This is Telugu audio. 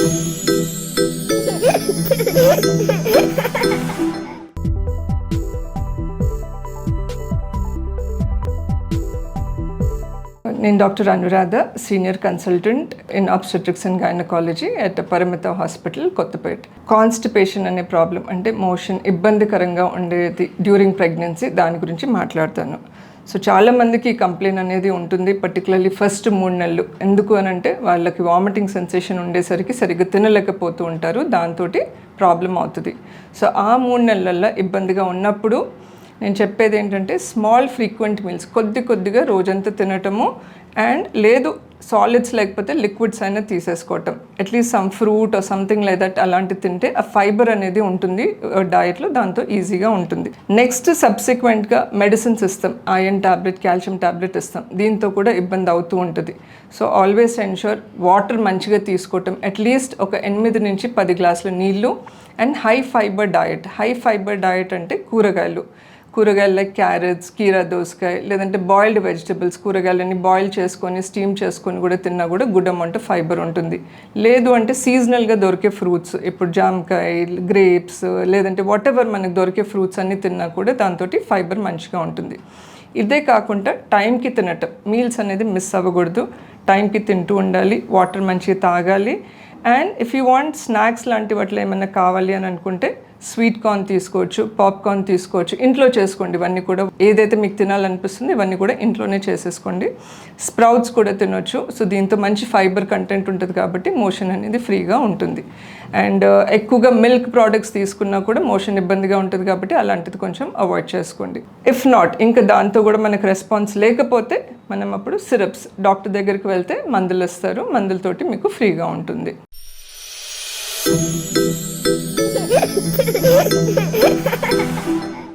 నేను doctor Anuradha senior consultant in obstetrics and gynaecology at Parimitha hospital Kothapet. Constipation అనే ప్రాబ్లం అంటే మోషన్ ఇబ్బందికరంగా ఉండేది డ్యూరింగ్ ప్రెగ్నెన్సీ దాని గురించి మాట్లాడతాను. సో చాలా మందికి కంప్లైంట్ అనేది ఉంటుంది పర్టికులర్లీ ఫస్ట్ మూడు నెలలు. ఎందుకు అని అంటే వాళ్ళకి వామిటింగ్ సెన్సేషన్ ఉండేసరికి సరిగ్గా తినలేకపోతూ ఉంటారు దాంతో ప్రాబ్లం అవుతుంది. సో ఆ మూడు నెలల్లో ఇబ్బందిగా ఉన్నప్పుడు నేను చెప్పేది ఏంటంటే స్మాల్ ఫ్రీక్వెంట్ మీల్స్ కొద్ది కొద్దిగా రోజంతా తినటము అండ్ లేదు సాలిడ్స్ లేకపోతే లిక్విడ్స్ అయినా తీసేసుకోవటం. At least some fruit something like that అలాంటివి తింటే ఆ ఫైబర్ అనేది ఉంటుంది డయట్లో దాంతో ఈజీగా ఉంటుంది. నెక్స్ట్ సబ్సిక్వెంట్గా మెడిసిన్స్ ఇస్తాం. ఐరన్ టాబ్లెట్ కాల్షియం టాబ్లెట్ ఇస్తాం. దీంతో కూడా ఇబ్బంది అవుతూ ఉంటుంది. సో ఆల్వేస్ ఎన్షూర్ వాటర్ మంచిగా తీసుకోవటం. అట్లీస్ట్ ఒక ఎనిమిది నుంచి పది గ్లాసుల నీళ్ళు and high fibre diet high fibre diet అంటే కూరగాయలు. కూరగాయలు లైక్ క్యారెట్స్ కీరా దోసకాయ లేదంటే బాయిల్డ్ వెజిటబుల్స్ కూరగాయలని బాయిల్ చేసుకొని స్టీమ్ చేసుకొని కూడా తిన్నా కూడా గుడ్ అమౌంట్ ఫైబర్ ఉంటుంది. లేదు అంటే సీజనల్గా దొరికే ఫ్రూట్స్ ఇప్పుడు జామకాయ గ్రేప్స్ లేదంటే వాట్ ఎవర్ మనకు దొరికే ఫ్రూట్స్ అన్ని తిన్నా కూడా దాంతో ఫైబర్ మంచిగా ఉంటుంది. ఇదే కాకుండా టైంకి తినటం మీల్స్ అనేది మిస్ అవ్వకూడదు. టైంకి తింటూ ఉండాలి వాటర్ మంచిగా తాగాలి. And if you want snacks లాంటి వాటిలో ఏమైనా కావాలి అని అనుకుంటే స్వీట్ కార్న్ తీసుకోవచ్చు పాప్కార్న్ తీసుకోవచ్చు ఇంట్లో చేసుకోండి. ఇవన్నీ కూడా ఏదైతే మీకు తినాలనిపిస్తుందో ఇవన్నీ కూడా ఇంట్లోనే చేసేసుకోండి. స్ప్రౌట్స్ కూడా తినొచ్చు. సో దీంతో మంచి ఫైబర్ కంటెంట్ ఉంటుంది కాబట్టి మోషన్ అనేది ఫ్రీగా ఉంటుంది. అండ్ ఎక్కువగా మిల్క్ ప్రోడక్ట్స్ తీసుకున్నా కూడా మోషన్ ఇబ్బందిగా ఉంటుంది కాబట్టి అలాంటిది కొంచెం అవాయిడ్ చేసుకోండి. ఇఫ్ నాట్ ఇంకా దాంతో కూడా మనకు రెస్పాన్స్ లేకపోతే మనం అప్పుడు సిరప్స్ డాక్టర్ దగ్గరికి వెళ్తే మందులు ఇస్తారు. మందులతోటి మీకు ఫ్రీగా ఉంటుంది. Ha ha ha ha!